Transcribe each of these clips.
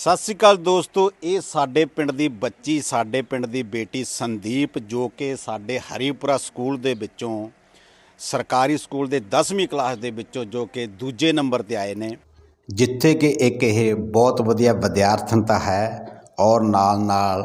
ਸਤਿ ਸ਼੍ਰੀ ਅਕਾਲ ਦੋਸਤੋ, ਇਹ ਸਾਡੇ ਪਿੰਡ ਦੀ ਬੱਚੀ, ਸਾਡੇ ਪਿੰਡ ਦੀ ਬੇਟੀ ਸੰਦੀਪ, ਜੋ ਕਿ ਸਾਡੇ ਹਰੀਪੁਰਾ ਸਕੂਲ ਦੇ ਵਿੱਚੋਂ, ਸਰਕਾਰੀ ਸਕੂਲ ਦੇ 10ਵੀਂ ਕਲਾਸ ਦੇ ਵਿੱਚੋਂ, ਜੋ ਕਿ ਦੂਜੇ ਨੰਬਰ ਤੇ ਆਏ ਨੇ। ਜਿੱਥੇ ਕਿ ਇੱਕ ਇਹ ਬਹੁਤ ਵਧੀਆ ਵਿਦਿਆਰਥਣ ਤਾਂ ਹੈ ਔਰ ਨਾਲ ਨਾਲ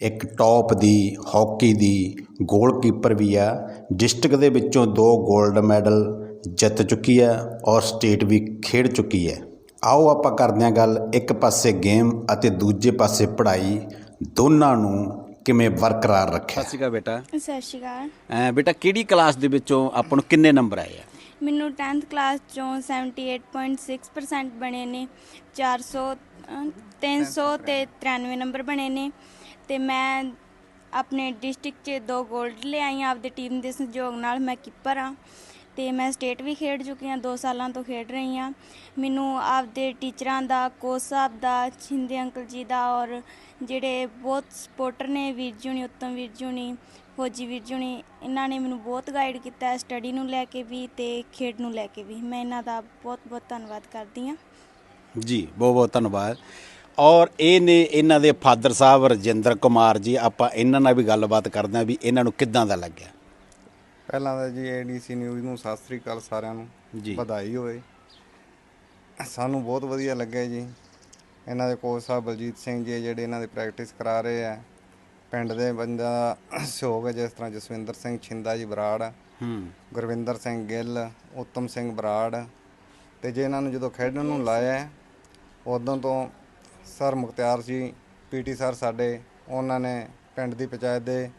ਇੱਕ ਟੌਪ ਦੀ ਹਾਕੀ ਦੀ ਗੋਲਕੀਪਰ ਵੀ ਆ। ਡਿਸਟ੍ਰਿਕਟ ਦੇ ਵਿੱਚੋਂ ਦੋ 골ਡ ਮੈਡਲ ਜਿੱਤ ਚੁੱਕੀ ਹੈ ਔਰ ਸਟੇਟ ਵੀ ਖੇਡ ਚੁੱਕੀ ਹੈ ਆਓ ਆਪਾਂ ਕਰਦੇ ਹਾਂ ਗੱਲ ਇੱਕ ਪਾਸੇ ਗੇਮ ਅਤੇ ਦੂਜੇ ਪਾਸੇ ਪੜ੍ਹਾਈ ਦੋਨਾਂ ਨੂੰ ਕਿਵੇਂ ਬਰਕਰਾਰ ਰੱਖਿਆ? ਸਤਿ ਸ਼੍ਰੀ ਅਕਾਲ ਬੇਟਾ। ਸਤਿ ਸ਼੍ਰੀ ਅਕਾਲ। ਐ ਬੇਟਾ ਕਿਹੜੀ ਕਲਾਸ ਦੇ ਵਿੱਚੋਂ ਆਪਾਂ ਨੂੰ ਕਿੰਨੇ ਨੰਬਰ ਆਏ ਆ? ਮੈਨੂੰ 10th ਕਲਾਸ ਚੋਂ 78.6% ਬਣੇ ਨੇ 400 ਅਹ, 300 ਤੇ 93 ਨੰਬਰ ਬਣੇ ਨੇ ਤੇ ਮੈਂ ਆਪਣੇ ਡਿਸਟ੍ਰਿਕਟ 'ਚ ਦੋ 골ਡ ਲਿਆਈ ਹਾਂ ਆਪਦੀ ਟੀਮ ਦੇ ਸਹਿਯੋਗ ਨਾਲ ਮੈਂ ਕੀਪਰ ਆ। ਤੇ ਮੈਂ ਸਟੇਟ ਵੀ ਖੇਡ ਚੁੱਕੀ ਹਾਂ 2 ਸਾਲਾਂ ਤੋਂ ਖੇਡ ਰਹੀ ਹਾਂ। ਮੈਨੂੰ ਆਪਦੇ ਟੀਚਰਾਂ ਦਾ, ਕੋਚ ਸਾਹਿਬ ਦਾ, ਛਿੰਦੇ ਅੰਕਲ ਜੀ ਦਾ ਔਰ ਜਿਹੜੇ ਬਹੁਤ ਸਪੋਰਟਰ ਨੇ, ਵੀਰ ਜੀ ਉੱਤਮ ਵੀਰ ਜੀ ਫੌਜੀ ਵੀਰ ਜੀ ਇਹਨਾਂ ਨੇ ਮੈਨੂੰ ਬਹੁਤ ਗਾਈਡ ਕੀਤਾ ਹੈ ਸਟੱਡੀ ਨੂੰ ਲੈ ਕੇ ਵੀ ਤੇ ਖੇਡ ਨੂੰ ਲੈ ਕੇ ਵੀ। ਮੈਂ ਇਹਨਾਂ ਦਾ ਬਹੁਤ ਬਹੁਤ ਧੰਨਵਾਦ ਕਰਦੀ ਹਾਂ। ਜੀ, ਬਹੁਤ ਬਹੁਤ ਧੰਨਵਾਦ। ਔਰ ਇਹ ਨੇ ਇਹਨਾਂ ਦੇ ਫਾਦਰ ਸਾਹਿਬ ਰਜਿੰਦਰ ਕੁਮਾਰ ਜੀ, ਆਪਾਂ ਇਹਨਾਂ ਨਾਲ ਵੀ ਗੱਲਬਾਤ ਕਰਦੇ ਹਾਂ ਵੀ ਇਹਨਾਂ ਨੂੰ ਕਿੱਦਾਂ ਦਾ ਲੱਗਿਆ। ਪਹਿਲਾਂ ਤਾਂ ਜੀ ਏਡੀਸੀ ਨਿਊਜ਼ ਨੂੰ ਸਤਿ ਸ੍ਰੀ ਅਕਾਲ ਸਾਰਿਆਂ ਨੂੰ ਜੀ। ਵਧਾਈ ਹੋਵੇ। ਸਾਨੂੰ ਬਹੁਤ ਵਧੀਆ ਲੱਗਿਆ ਜੀ। ਇਹਨਾਂ ਦੇ ਕੋਚ ਸਾਹਿਬ ਬਲਜੀਤ ਸਿੰਘ ਜੀ ਜਿਹੜੇ ਇਹਨਾਂ ਦੀ ਪ੍ਰੈਕਟਿਸ ਕਰਾ ਰਹੇ ਆ। ਪਿੰਡ ਦੇ ਬੰਦਾ ਸਹਿਯੋਗ ਹੈ ਜਿਸ ਤਰ੍ਹਾਂ ਜਸਵਿੰਦਰ ਸਿੰਘ ਛਿੰਦਾ ਜੀ ਬਰਾੜ ਹੂੰ। ਗੁਰਵਿੰਦਰ ਸਿੰਘ ਗਿੱਲ ਉੱਤਮ ਸਿੰਘ ਬਰਾੜ ਤੇ ਜੇ ਇਹਨਾਂ ਨੂੰ ਜਦੋਂ ਖੇਡਣ ਨੂੰ ਲਾਇਆ ਉਦੋਂ ਤੋਂ ਸਰ ਮੁਖਤਿਆਰ ਜੀ ਪੀਟੀ ਸਰ ਸਾਡੇ ਉਹਨਾਂ ਨੇ ਪਿੰਡ ਦੀ ਪੰਚਾਇਤ ਦੇ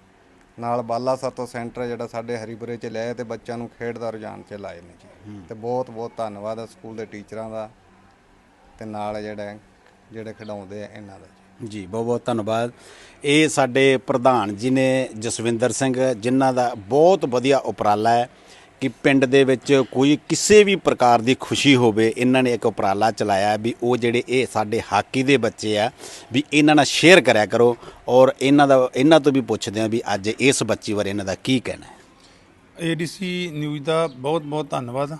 ਨਾਲ ਬਾਲਾ ਸਾਤੋ ਸੈਂਟਰ ਜਿਹੜਾ ਸਾਡੇ ਹਰੀਪੁਰੇ ਚ ਲਿਆ ਤੇ ਬੱਚਿਆਂ ਨੂੰ ਖੇਡ ਦਾ ਰੁਝਾਨ ਚ ਲਾਏ ਨੇ ਜੀ। ਤੇ ਬਹੁਤ ਬਹੁਤ ਧੰਨਵਾਦ ਹੈ ਸਕੂਲ ਦੇ ਟੀਚਰਾਂ ਦਾ ਤੇ ਨਾਲ ਜਿਹੜਾ ਜਿਹੜੇ ਖਿਡਾਉਂਦੇ ਆ ਇਹਨਾਂ ਦਾ ਜੀ ਬਹੁਤ ਬਹੁਤ ਧੰਨਵਾਦ। ਇਹ ਸਾਡੇ ਪ੍ਰਧਾਨ ਜੀ ਨੇ ਜਸਵਿੰਦਰ ਸਿੰਘ ਜਿਨ੍ਹਾਂ ਦਾ ਬਹੁਤ ਵਧੀਆ ਉਪਰਾਲਾ ਹੈ। ਕਿ ਪਿੰਡ ਦੇ ਵਿੱਚ ਕੋਈ ਕਿਸੇ ਵੀ ਪ੍ਰਕਾਰ ਦੀ ਖੁਸ਼ੀ ਹੋਵੇ ਇਹਨਾਂ ਨੇ ਇੱਕ ਉਪਰਾਲਾ ਚਲਾਇਆ ਵੀ ਉਹ ਜਿਹੜੇ ਇਹ ਸਾਡੇ ਹਾਕੀ ਦੇ ਬੱਚੇ ਆ ਵੀ ਇਹਨਾਂ ਨਾਲ ਸ਼ੇਅਰ ਕਰਿਆ ਕਰੋ ਔਰ ਇਹਨਾਂ ਦਾ ਇਹਨਾਂ ਤੋਂ ਵੀ ਪੁੱਛਦੇ ਆ ਵੀ ਅੱਜ ਇਸ ਬੱਚੀ ਬਾਰੇ ਇਹਨਾਂ ਦਾ ਕੀ ਕਹਿਣਾ ਹੈ। ਏਡੀਸੀ ਨਿਊਜ਼ ਦਾ ਬਹੁਤ ਬਹੁਤ ਧੰਨਵਾਦ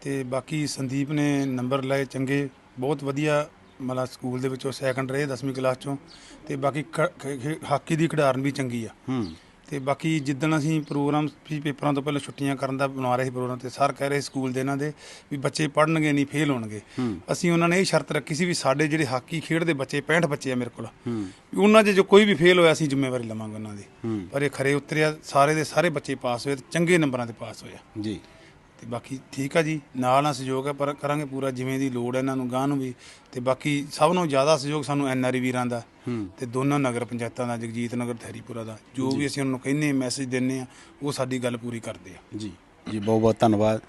ਤੇ ਬਾਕੀ ਸੰਦੀਪ ਨੇ ਨੰਬਰ ਲਏ ਚੰਗੇ ਬਹੁਤ ਵਧੀਆ ਮਤਲਬ ਸਕੂਲ ਦੇ ਵਿੱਚੋਂ ਸੈਕੰਡ ਰਹੇ 10ਵੀਂ ਕਲਾਸ ਚੋਂ ਤੇ ਬਾਕੀ ਹਾਕੀ ਦੀ ਖਿਡਾਰਨ ਵੀ ਚੰਗੀ ਆ। ਹੂੰ। ਤੇ ਬਾਕੀ ਜਿੱਦਣ ਅਸੀਂ ਪ੍ਰੋਗਰਾਮ ਵੀ ਪੇਪਰਾਂ ਤੋਂ ਪਹਿਲਾਂ ਛੁੱਟੀਆਂ ਕਰਨ ਦਾ ਬਣਾ ਰਹੇ ਸੀ ਪ੍ਰੋਗਰਾਮ ਤੇ ਸਰ ਕਹਿ ਰਹੇ ਸਕੂਲ ਦੇ ਇਹਨਾਂ ਦੇ ਵੀ ਬੱਚੇ ਪੜ੍ਹਨਗੇ ਨਹੀਂ ਫੇਲ ਹੋਣਗੇ। ਅਸੀਂ ਉਹਨਾਂ ਨੇ ਇਹ ਸ਼ਰਤ ਰੱਖੀ ਸੀ ਵੀ ਸਾਡੇ ਜਿਹੜੇ ਹਾਕੀ ਖੇਡਦੇ ਬੱਚੇ 65 ਬੱਚੇ ਆ ਮੇਰੇ ਕੋਲ ਵੀ ਉਹਨਾਂ 'ਚ ਜੋ ਕੋਈ ਵੀ ਫੇਲ ਹੋਇਆ ਅਸੀਂ ਜ਼ਿੰਮੇਵਾਰੀ ਲਵਾਂਗੇ ਉਹਨਾਂ ਦੀ। ਪਰ ਇਹ ਖਰੇ ਉਤਰਿਆ ਸਾਰੇ ਦੇ ਸਾਰੇ ਬੱਚੇ ਪਾਸ ਹੋਏ ਤੇ ਚੰਗੇ ਨੰਬਰਾਂ ਤੇ ਪਾਸ ਹੋਇਆ ਜੀ। ਤੇ ਬਾਕੀ ਠੀਕ ਆ ਜੀ। ਨਾਲ ਨਾਲ ਸਹਿਯੋਗ ਹੈ ਪਰ ਕਰਾਂਗੇ ਪੂਰਾ ਜਿਵੇਂ ਦੀ ਲੋੜ ਹੈ ਇਹਨਾਂ ਨੂੰ ਗਾਂ ਨੂੰ ਵੀ। ਤੇ ਬਾਕੀ ਸਭ ਨੂੰ ਜ਼ਿਆਦਾ ਸਹਿਯੋਗ ਸਾਨੂੰ ਐਨਆਰਈ ਵੀਰਾਂ ਦਾ। ਤੇ ਦੋਨਾਂ ਨਗਰ ਪੰਚਾਇਤਾਂ ਦਾ ਜਗਜੀਤ ਨਗਰ ਤੇ ਹਰੀਪੁਰਾ ਦਾ। ਜੋ ਵੀ ਅਸੀਂ ਉਹਨਾਂ ਨੂੰ ਕਹਿੰਨੇ ਮੈਸੇਜ ਦਿੰਨੇ ਆ ਉਹ ਸਾਡੀ ਗੱਲ ਪੂਰੀ ਕਰਦੇ ਆ। ਜੀ। ਜੀ ਬਹੁਤ ਬਹੁਤ ਧੰਨਵਾਦ।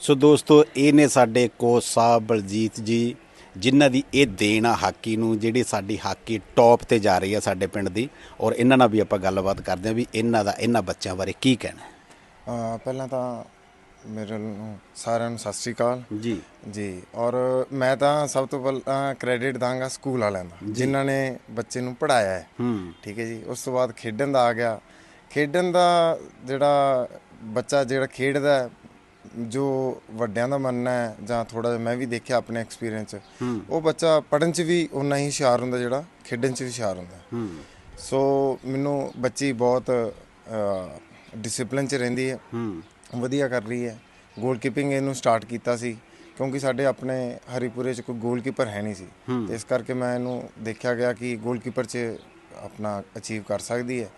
ਸੋ ਦੋਸਤੋ ਇਹ ਨੇ ਸਾਡੇ ਕੋਚ ਸਾਹਿਬ ਬਲਜੀਤ ਜੀ ਜਿਨ੍ਹਾਂ ਦੀ ਇਹ ਦੇਣ ਆ ਹਾਕੀ ਨੂੰ ਜਿਹੜੀ ਸਾਡੀ ਹਾਕੀ ਟੌਪ ਤੇ ਜਾ ਰਹੀ ਆ ਸਾਡੇ ਪਿੰਡ ਦੀ। ਔਰ ਇਹਨਾਂ ਨਾਲ ਵੀ ਆਪਾਂ ਗੱਲਬਾਤ ਕਰਦੇ ਹਾਂ ਵੀ ਇਹਨਾਂ ਦਾ ਇਹਨਾਂ ਬੱਚਿਆਂ ਬਾਰੇ ਕੀ ਕਹਿਣਾ ਪਹਿਲਾਂ ਤਾਂ ਮੇਰੇ ਨੂੰ ਸਾਰਿਆਂ ਨੂੰ ਸਤਿ ਸ੍ਰੀ ਅਕਾਲ। ਜੀ। ਜੀ ਔਰ ਮੈਂ ਤਾਂ ਸਭ ਤੋਂ ਪਹਿਲਾਂ ਕ੍ਰੈਡਿਟ ਦਾਂਗਾ ਸਕੂਲ ਵਾਲਿਆਂ ਦਾ ਜਿਨ੍ਹਾਂ ਨੇ ਬੱਚੇ ਨੂੰ ਪੜਾਇਆ ਹੈ। ਹੂੰ। ਠੀਕ ਹੈ ਜੀ ਉਸ ਤੋਂ ਬਾਅਦ ਖੇਡਣ ਦਾ ਆ ਗਿਆ। ਖੇਡਣ ਦਾ ਜਿਹੜਾ ਬੱਚਾ ਜਿਹੜਾ ਖੇਡਦਾ ਜੋ ਵੱਡਿਆਂ ਦਾ ਮੰਨਣਾ ਹੈ ਜਾਂ ਥੋੜਾ ਜਿਹਾ ਮੈਂ ਵੀ ਦੇਖਿਆ ਆਪਣੇ ਐਕਸਪੀਰੀਅੰਸ ਉਹ ਬੱਚਾ ਪੜਨ 'ਚ ਵੀ ਉਨਾ ਹੀ ਹੁਸ਼ਿਆਰ ਹੁੰਦਾ ਜਿਹੜਾ ਖੇਡਣ 'ਚ ਵੀ ਹੁਸ਼ਿਆਰ ਹੁੰਦਾ। ਹੂੰ। ਸੋ ਮੈਨੂੰ ਬੱਚੀ ਬਹੁਤ ਡਿਸਪਲਿਨ 'ਚ ਰਹਿੰਦੀ ਹੂੰ। ਵਧੀਆ ਕਰ ਰਹੀ ਹੈ। ਗੋਲਕੀਪਿੰਗ ਇਹਨੂੰ ਸਟਾਰਟ ਕੀਤਾ ਸੀ ਕਿਉਂਕਿ ਸਾਡੇ ਆਪਣੇ ਹਰੀਪੁਰੇ 'ਚ ਕੋਈ ਗੋਲਕੀਪਰ ਹੈ ਨਹੀਂ ਸੀ। ਤੇ ਇਸ ਕਰਕੇ ਮੈਂ ਇਹਨੂੰ ਦੇਖਿਆ ਗਿਆ ਕਿ ਗੋਲਕੀਪਰ 'ਚ ਆਪਣਾ ਅਚੀਵ ਕਰ ਸਕਦੀ ਹੈ।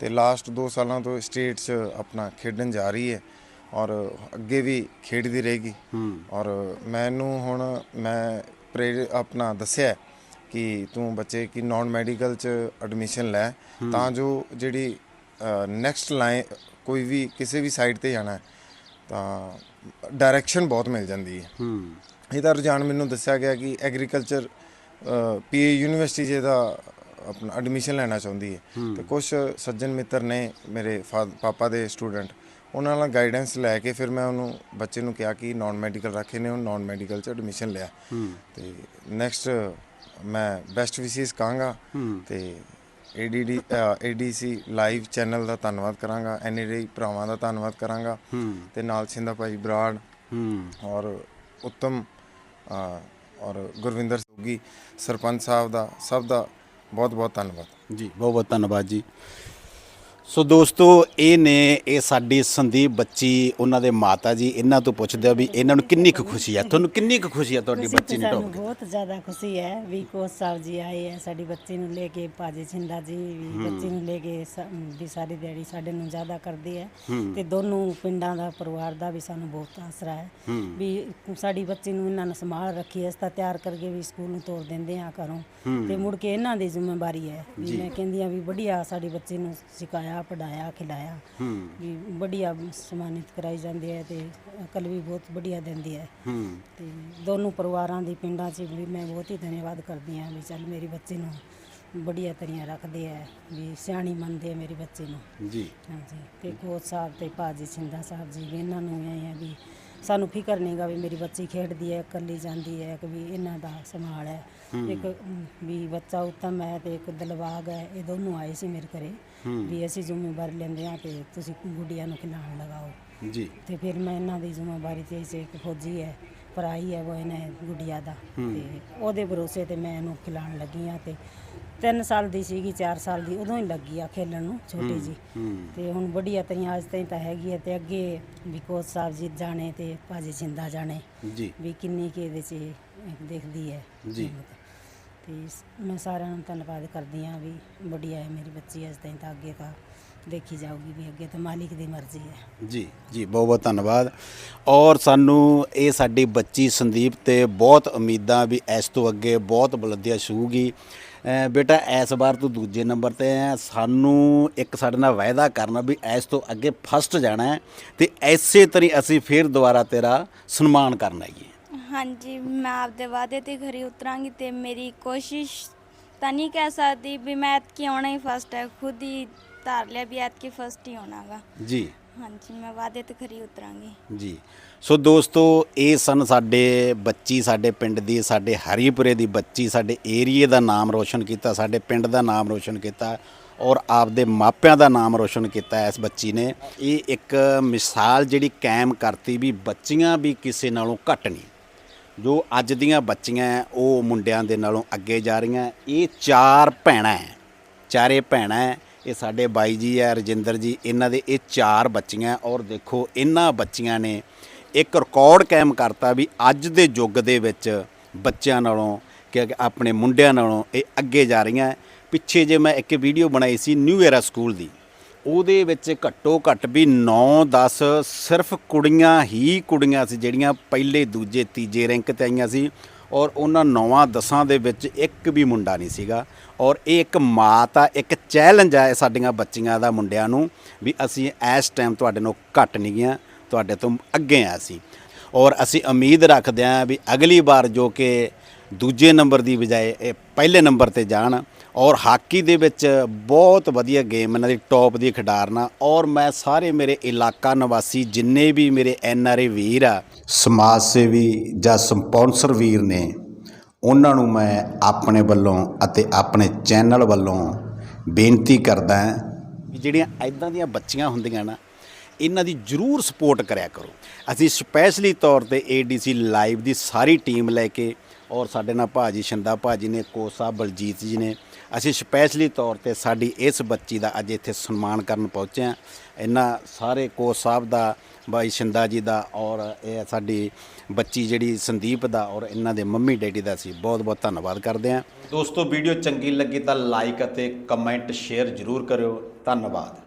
ਤੇ ਲਾਸਟ 2 ਸਾਲਾਂ ਤੋਂ ਸਟੇਟ 'ਚ ਆਪਣਾ ਖੇਡਣ ਜਾ ਰਹੀ ਹੈ ਔਰ ਅੱਗੇ ਵੀ ਖੇਡਦੀ ਰਹੇਗੀ। ਔਰ ਮੈਨੂੰ ਹੁਣ ਮੈਂ ਪ੍ਰੇਰ ਆਪਣਾ ਦੱਸਿਆ ਕਿ ਤੂੰ ਬੱਚੇ ਕੀ ਨਾਨ ਮੈਡੀਕਲ 'ਚ ਐਡਮਿਸ਼ਨ ਲੈ। ਤਾਂ ਜੋ ਜਿਹੜੀ ਨੈਕਸਟ ਲਾਈਨ ਕੋਈ ਵੀ ਕਿਸੇ ਵੀ ਸਾਈਡ ਤੇ ਜਾਣਾ ਤਾਂ ਡਾਇਰੈਕਸ਼ਨ ਬਹੁਤ ਮਿਲ ਜਾਂਦੀ ਹੈ। ਹੂੰ। ਇਹਦਾ ਰੁਝਾਨ ਮੈਨੂੰ ਦੱਸਿਆ ਗਿਆ ਕਿ ਐਗਰੀਕਲਚਰ ਪੀਏ ਯੂਨੀਵਰਸਿਟੀ ਜੇ ਦਾ ਆਪਣਾ ਐਡਮਿਸ਼ਨ ਲੈਣਾ ਚਾਹੁੰਦੀ ਹੈ। ਤੇ ਕੁਝ ਸੱਜਣ ਮਿੱਤਰ ਨੇ ਮੇਰੇ ਪਾਪਾ ਦੇ ਸਟੂਡੈਂਟ ਉਹਨਾਂ ਨਾਲ ਗਾਈਡੈਂਸ ਲੈ ਕੇ ਫਿਰ ਮੈਂ ਉਹਨੂੰ ਬੱਚੇ ਨੂੰ ਕਿਹਾ ਕਿ ਨਾਨ ਮੈਡੀਕਲ ਰੱਖੇ ਨੇ ਉਹ ਨਾਨ ਮੈਡੀਕਲ ਚ ਐਡਮਿਸ਼ਨ ਲਿਆ। ਤੇ ਨੈਕਸਟ ਮੈਂ ਬੈਸਟ ਵਿਸ਼ੇਸ ਕਹਾਂਗਾ। ਤੇ ਏਡੀਡੀ ਏਡੀਸੀ ਲਾਈਵ ਚੈਨਲ ਦਾ ਧੰਨਵਾਦ ਕਰਾਂਗਾ ਐਨਏਡੀ ਭਰਾਵਾਂ ਦਾ ਧੰਨਵਾਦ ਕਰਾਂਗਾ ਤੇ ਨਾਲ ਸਿੰਦਾ ਭਾਈ ਬਰਾੜ ਔਰ ਉੱਤਮ ਔਰ ਗੁਰਵਿੰਦਰ ਸੋਗੀ ਸਰਪੰਚ ਸਾਹਿਬ ਦਾ ਸਭ ਦਾ ਬਹੁਤ ਬਹੁਤ ਧੰਨਵਾਦ। ਜੀ ਬਹੁਤ ਬਹੁਤ ਧੰਨਵਾਦ ਜੀ। ਸੋ ਦੋਸਤੋ ਇਹ ਨੇ ਇਹ ਸਾਡੀ ਸੰਦੀਪ ਬੱਚੀ ਉਹਨਾਂ ਦੇ ਮਾਤਾ ਜੀ ਇਹਨਾਂ ਤੋਂ ਪੁੱਛਦੇ ਆ ਵੀ ਇਹਨਾਂ ਨੂੰ ਕਿੰਨੀ ਕੁ ਖੁਸ਼ੀ ਹੈ ਤੁਹਾਨੂੰ ਕਿੰਨੀ ਕੁ ਖੁਸ਼ੀ ਹੈ ਤੁਹਾਡੀ ਖੁਸ਼ੀ ਬੱਚੀ ਤਾਂ ਨੇ ਸਾਨੂੰ ਕੀਤੀ ਬਹੁਤ ਜ਼ਿਆਦਾ ਖੁਸ਼ੀ ਹੈ ਵੀ ਕੋਚ ਸਾਹਿਬ ਜੀ ਆਏ ਹੈ ਸਾਡੀ ਬੱਚੀ ਨੂੰ ਲੈ ਕੇ ਭਾਜੀ ਛਿੰਦਾ ਜੀ ਵੀ ਬੱਚੀ ਨੂੰ ਲੈ ਕੇ ਸ- ਵੀ ਸਾਰੀ ਦਿਹਾੜੀ ਸਾਡੇ ਨੂੰ ਜ਼ਿਆਦਾ ਕਰਦੇ ਹੈ ਤੇ ਦੋਨੋਂ ਪਿੰਡਾਂ ਦਾ ਪਰਿਵਾਰ ਦਾ ਵੀ ਸਾਨੂੰ ਬਹੁਤ ਆਸਰਾ ਹੈ ਵੀ ਸਾਡੀ ਬੱਚੀ ਨੂੰ ਇਹਨਾਂ ਨੇ ਸੰਭਾਲ ਰੱਖੀ ਹੈ ਇਸ ਤਾਂ ਤਿਆਰ ਕਰਕੇ ਵੀ ਸਕੂਲ ਨੂੰ ਤੋਰ ਦਿੰਦੇ ਆ ਘਰੋਂ ਤੇ ਮੁੜ ਕੇ ਇਹਨਾਂ ਦੀ ਜ਼ਿੰਮੇਵਾਰੀ ਹੈ ਵੀ ਮੈਂ ਕਹਿੰਦੀ ਆ ਵੀ ਵਧੀਆ ਸਾਡੀ ਬੱਚੀ ਨੂੰ ਸਿਖਾਇਆ ਪੜਾਇਆ ਖਿਲਾਇਆ। ਵੀ ਵਧੀਆ ਸਨਮਾਨਿਤ ਕਰਾਈ ਜਾਂਦੀ ਹੈ ਤੇ ਅਕਲ ਵੀ ਬਹੁਤ ਵਧੀਆ ਦਿੰਦੀ ਹੈ ਹੂੰ। ਤੇ ਦੋਨੋਂ ਪਰਿਵਾਰਾਂ ਦੀ ਪਿੰਡਾਂ 'ਚ ਵੀ ਮੈਂ ਬਹੁਤ ਹੀ ਧੰਨਵਾਦ ਕਰਦੀ ਹਾਂ ਵੀ ਚੱਲ ਮੇਰੀ ਬੱਚੀ ਨੂੰ ਬੜੀਆ ਤਰੀਆਂ ਰੱਖਦੇ ਆ ਵੀ ਸਿਆਣੀ ਮੰਨਦੇ ਆ ਮੇਰੀ ਬੱਚੀ ਨੂੰ। ਜੀ। ਹਾਂਜੀ। ਤੇ ਕੋਚ ਸਾਹਿਬ ਤੇ ਭਾਜੀ ਸਿੰਧਾ ਸਾਹਿਬ ਜੀ ਵੀ ਇਹਨਾਂ ਨੂੰ ਐ ਆ ਵੀ ਸਾਨੂੰ ਫਿਕਰ ਨਹੀਂਗਾ ਵੀ ਮੇਰੀ ਬੱਚੀ ਖੇਡਦੀ ਹੈ ਇਕੱਲੀ ਜਾਂਦੀ ਹੈ ਕਿ ਵੀ ਇਹਨਾਂ ਦਾ ਸੰਭਾਲ ਹੈ। ਇੱਕ ਵੀ ਬੱਚਾ ਉੱਤਮ ਹੈ ਤੇ ਇੱਕ ਦਿਲਬਾਗ ਹੈ ਇਹ ਦੋਨੋਂ ਆਏ ਸੀ ਮੇਰੇ ਘਰੇ। ਵੀ ਅਸੀਂ ਜ਼ਿੰਮੇਵਾਰੀ ਲੈਂਦੇ ਆ ਕਿ ਤੁਸੀਂ ਗੁੱਡੀਆਂ ਨੂੰ ਖਿਲਾਉਣ ਲਗਾਓ। ਜੀ। ਤੇ ਫਿਰ ਮੈਂ ਇਹਨਾਂ ਦੀ ਜ਼ਿੰਮੇਵਾਰੀ ਤੇ ਸੇ ਇੱਕ ਫੌਜੀ ਹੈ ਭਰਾਈ ਹੈ ਉਹ ਇਹਨੇ ਗੁੱਡੀਆ ਦਾ। ਤੇ ਉਹਦੇ ਭਰੋਸੇ ਤੇ ਮੈਂ ਇਹਨੂੰ ਖਿਲਾਉਣ ਲੱਗੀ ਆ ਤੇ 3 ਸਾਲ ਦੀ ਸੀਗੀ 4 ਸਾਲ ਦੀ ਉਦੋਂ ਹੀ ਲੱਗੀ ਆ ਖੇਲਣ ਨੂੰ ਛੋਟੀ ਜੀ ਤੇ ਹੁਣ ਬੜੀਆ ਤਰੀਆਂ ਅੱਜ ਤਾਈਂ ਤਾਂ ਹੈਗੀ ਹੈ ਤੇ ਅੱਗੇ ਵੀ ਕੋਚ ਸਾਹਿਬ ਜੀ ਜਾਣੇ ਤੇ ਭਾਜੀ ਸਿੰਦਾ ਜਾਣੇ। ਜੀ। ਵੀ ਕਿੰਨੀ ਕਿ ਇਹਦੇ 'ਚ ਦੇਖਦੀ ਹੈ ਜੀ। ਹਿੰਮਤ। ਮੈਂ ਸਾਰਿਆਂ ਨੂੰ ਧੰਨਵਾਦ ਕਰਦੀ ਹਾਂ ਵੀ ਬੜੀਆ ਹੈ ਮੇਰੀ ਬੱਚੀ ਅੱਜ ਤਾਈਂ ਤਾਂ ਅੱਗੇ ਤਾਂ ਦੇਖੀ ਜਾਊਗੀ ਵੀ ਅੱਗੇ ਤਾਂ ਮਾਲਿਕ ਦੀ ਮਰਜ਼ੀ ਹੈ। ਜੀ ਜੀ, ਬਹੁਤ ਬਹੁਤ ਧੰਨਵਾਦ। ਔਰ ਸਾਨੂੰ ਇਹ ਸਾਡੀ ਬੱਚੀ ਸੰਦੀਪ ਤੇ ਬਹੁਤ ਉਮੀਦਾਂ ਵੀ ਇਸ ਤੋਂ ਅੱਗੇ ਬਹੁਤ ਬੁਲੰਦੀਆਂ ਛੂਗੀ ਬੇਟਾ, ਇਸ ਵਾਰ ਤੂੰ ਦੂਜੇ ਨੰਬਰ ਤੇ ਹੈ। ਸਾਨੂੰ ਇੱਕ ਸਾਡੇ ਨਾਲ ਵਾਅਦਾ ਕਰਨਾ ਵੀ ਇਸ ਤੋਂ ਅੱਗੇ ਫਸਟ ਜਾਣਾ ਹੈ ਤੇ ਐਸੇ ਤਰ੍ਹਾਂ ਅਸੀਂ ਫਿਰ ਦੁਬਾਰਾ ਤੇਰਾ ਸਨਮਾਨ ਕਰਨਾ ਹੈ ਹਾਂਜੀ ਮੈਂ ਆਪਦੇ ਵਾਅਦੇ ਤੇ ਖਰੀ ਉਤਰਾਂਗੀ ਤੇ ਮੇਰੀ ਕੋਸ਼ਿਸ਼ ਤਾਂ ਨਹੀਂ ਕਹਿ ਸਕਦੀ ਵੀ ਮੈਂ ਐਤਕੀ ਆਉਣਾ ਹੀ ਫਸਟ ਹੈ ਖੁਦ ਹੀ ਧਾਰ ਲਿਆ ਵੀ ਐਤਕੀ ਫਸਟ ਹੀ ਹੋਣਾਗਾ ਜੀ। ਹਾਂਜੀ ਮੈਂ ਵਾਅਦੇ ਤੇ ਖਰੀ ਉਤਰਾਂਗੀ। ਜੀ। ਸੋ ਦੋਸਤੋ ਇਹ ਸਨ ਸਾਡੇ ਬੱਚੀ ਸਾਡੇ ਪਿੰਡ ਦੀ ਸਾਡੇ ਹਰੀਪੁਰੇ ਦੀ ਬੱਚੀ ਸਾਡੇ ਏਰੀਏ ਦਾ ਨਾਮ ਰੋਸ਼ਨ ਕੀਤਾ ਸਾਡੇ ਪਿੰਡ ਦਾ ਨਾਮ ਰੋਸ਼ਨ ਕੀਤਾ ਔਰ ਆਪਦੇ ਮਾਪਿਆਂ ਦਾ ਨਾਮ ਰੋਸ਼ਨ ਕੀਤਾ ਇਸ ਬੱਚੀ ਨੇ। ਇਹ ਇੱਕ ਮਿਸਾਲ ਜਿਹੜੀ ਕਾਇਮ ਕਰਤੀ ਵੀ ਬੱਚੀਆਂ ਵੀ ਕਿਸੇ ਨਾਲੋਂ ਘੱਟ ਨਹੀਂ। ਜੋ ਅੱਜ ਦੀਆਂ ਬੱਚੀਆਂ ਹੈ, ਉਹ ਮੁੰਡਿਆਂ ਦੇ ਨਾਲੋਂ ਅੱਗੇ ਜਾ ਰਹੀਆਂ ਇਹ ਚਾਰ ਭੈਣਾਂ ਹੈ ਚਾਰੇ ਭੈਣਾਂ ਹੈ। ਇਹ ਸਾਡੇ ਬਾਈ ਜੀ ਹੈ ਰਜਿੰਦਰ ਜੀ ਇਹਨਾਂ ਦੇ ਇਹ ਚਾਰ ਬੱਚੀਆਂ ਔਰ ਦੇਖੋ ਇਹਨਾਂ ਬੱਚੀਆਂ ਨੇ ਇੱਕ ਰਿਕਾਰਡ ਕਾਇਮ ਕਰਤਾ ਵੀ ਅੱਜ ਦੇ ਯੁੱਗ ਦੇ ਵਿੱਚ ਬੱਚਿਆਂ ਨਾਲੋਂ ਕਿ ਆਪਣੇ ਮੁੰਡਿਆਂ ਨਾਲੋਂ ਇਹ ਅੱਗੇ ਜਾ ਰਹੀਆਂ ਹੈ। ਪਿੱਛੇ ਜੇ ਮੈਂ ਇੱਕ ਵੀਡੀਓ ਬਣਾਈ ਸੀ ਨਿਊ ਏਰਾ ਸਕੂਲ ਦੀ ਉਹਦੇ ਵਿੱਚ ਘੱਟੋ ਘੱਟ ਵੀ 9-10 ਸਿਰਫ ਕੁੜੀਆਂ ਹੀ ਕੁੜੀਆਂ ਸੀ ਜਿਹੜੀਆਂ ਪਹਿਲੇ, ਦੂਜੇ, ਤੀਜੇ ਰੈਂਕ ਤੇ ਆਈਆਂ ਸੀ ਔਰ ਉਹਨਾਂ 9-10 ਦੇ ਵਿੱਚ ਇੱਕ ਵੀ ਮੁੰਡਾ ਨਹੀਂ ਸੀਗਾ ਔਰ ਇਹ ਇੱਕ ਮਾਤ ਆ ਇੱਕ ਚੈਲੰਜ ਆ ਸਾਡੀਆਂ ਬੱਚੀਆਂ ਦਾ ਮੁੰਡਿਆਂ ਨੂੰ ਵੀ ਅਸੀਂ ਇਸ ਟਾਈਮ ਤੁਹਾਡੇ ਨੂੰ ਘੱਟ ਨਹੀਂ ਗਿਆ ਤੁਹਾਡੇ ਤੋਂ ਅੱਗੇ ਆ ਅਸੀਂ। ਔਰ ਅਸੀਂ ਉਮੀਦ ਰੱਖਦੇ ਹਾਂ ਵੀ ਅਗਲੀ ਵਾਰ ਜੋ ਕਿ ਦੂਜੇ ਨੰਬਰ ਦੀ ਬਜਾਏ ਇਹ ਪਹਿਲੇ ਨੰਬਰ ਤੇ ਜਾਣ ਔਰ ਹਾਕੀ ਦੇ ਵਿੱਚ ਬਹੁਤ ਵਧੀਆ ਗੇਮ ਇਹਨਾਂ ਦੀ ਟੌਪ ਦੀ ਖਿਡਾਰਨਾ ਔਰ ਮੈਂ ਸਾਰੇ ਮੇਰੇ ਇਲਾਕਾ ਨਿਵਾਸੀ ਜਿੰਨੇ ਵੀ ਮੇਰੇ ਐਨ ਆਰ ਏ ਵੀਰ ਆ, ਸਮਾਜ ਸੇਵੀ ਜਾਂ ਸਪਾਂਸਰ ਵੀਰ ਨੇ, ਉਹਨਾਂ ਨੂੰ ਮੈਂ ਆਪਣੇ ਵੱਲੋਂ ਅਤੇ ਆਪਣੇ ਚੈਨਲ ਵੱਲੋਂ ਬੇਨਤੀ ਕਰਦਾ ਵੀ ਜਿਹੜੀਆਂ ਐਦਾਂ ਦੀਆਂ ਬੱਚੀਆਂ ਹੁੰਦੀਆਂ ਨਾ, ਇਹਨਾਂ ਦੀ ਜਰੂਰ ਸਪੋਰਟ ਕਰਿਆ ਕਰੋ। ਅਸੀਂ ਸਪੈਸ਼ਲੀ ਤੌਰ ਤੇ ਏਡੀਸੀ ਲਾਈਵ ਦੀ ਸਾਰੀ ਟੀਮ ਲੈ ਕੇ, ਔਰ ਸਾਡੇ ਨਾਲ ਭਾਜੀ ਸ਼ੰਦਾ ਭਾਜੀ ਨੇ, ਕੋਸਾ ਬਲਜੀਤ ਜੀ ਨੇ ਅਸੀਂ ਸਪੈਸ਼ਲੀ ਤੌਰ ਤੇ ਸਾਡੀ ਇਸ ਬੱਚੀ ਦਾ ਅੱਜ ਇੱਥੇ ਸਨਮਾਨ ਕਰਨ ਪਹੁੰਚੇ ਹਾਂ। ਇਹਨਾਂ ਸਾਰੇ ਕੋਚ ਸਾਹਿਬ ਦਾ, ਬਾਈ ਸ਼ਿੰਦਾ ਜੀ ਦਾ ਔਰ ਇਹ ਸਾਡੀ ਬੱਚੀ ਜਿਹੜੀ ਸੰਦੀਪ ਦਾ ਔਰ ਇਹਨਾਂ ਦੇ ਮੰਮੀ ਡੈਡੀ ਦਾ ਸੀ ਬਹੁਤ ਬਹੁਤ ਧੰਨਵਾਦ ਕਰਦੇ ਹਾਂ। ਦੋਸਤੋ, ਵੀਡੀਓ ਚੰਗੀ ਲੱਗੀ ਤਾਂ ਲਾਈਕ ਅਤੇ ਕਮੈਂਟ ਸ਼ੇਅਰ ਜ਼ਰੂਰ ਕਰਿਓ। ਧੰਨਵਾਦ।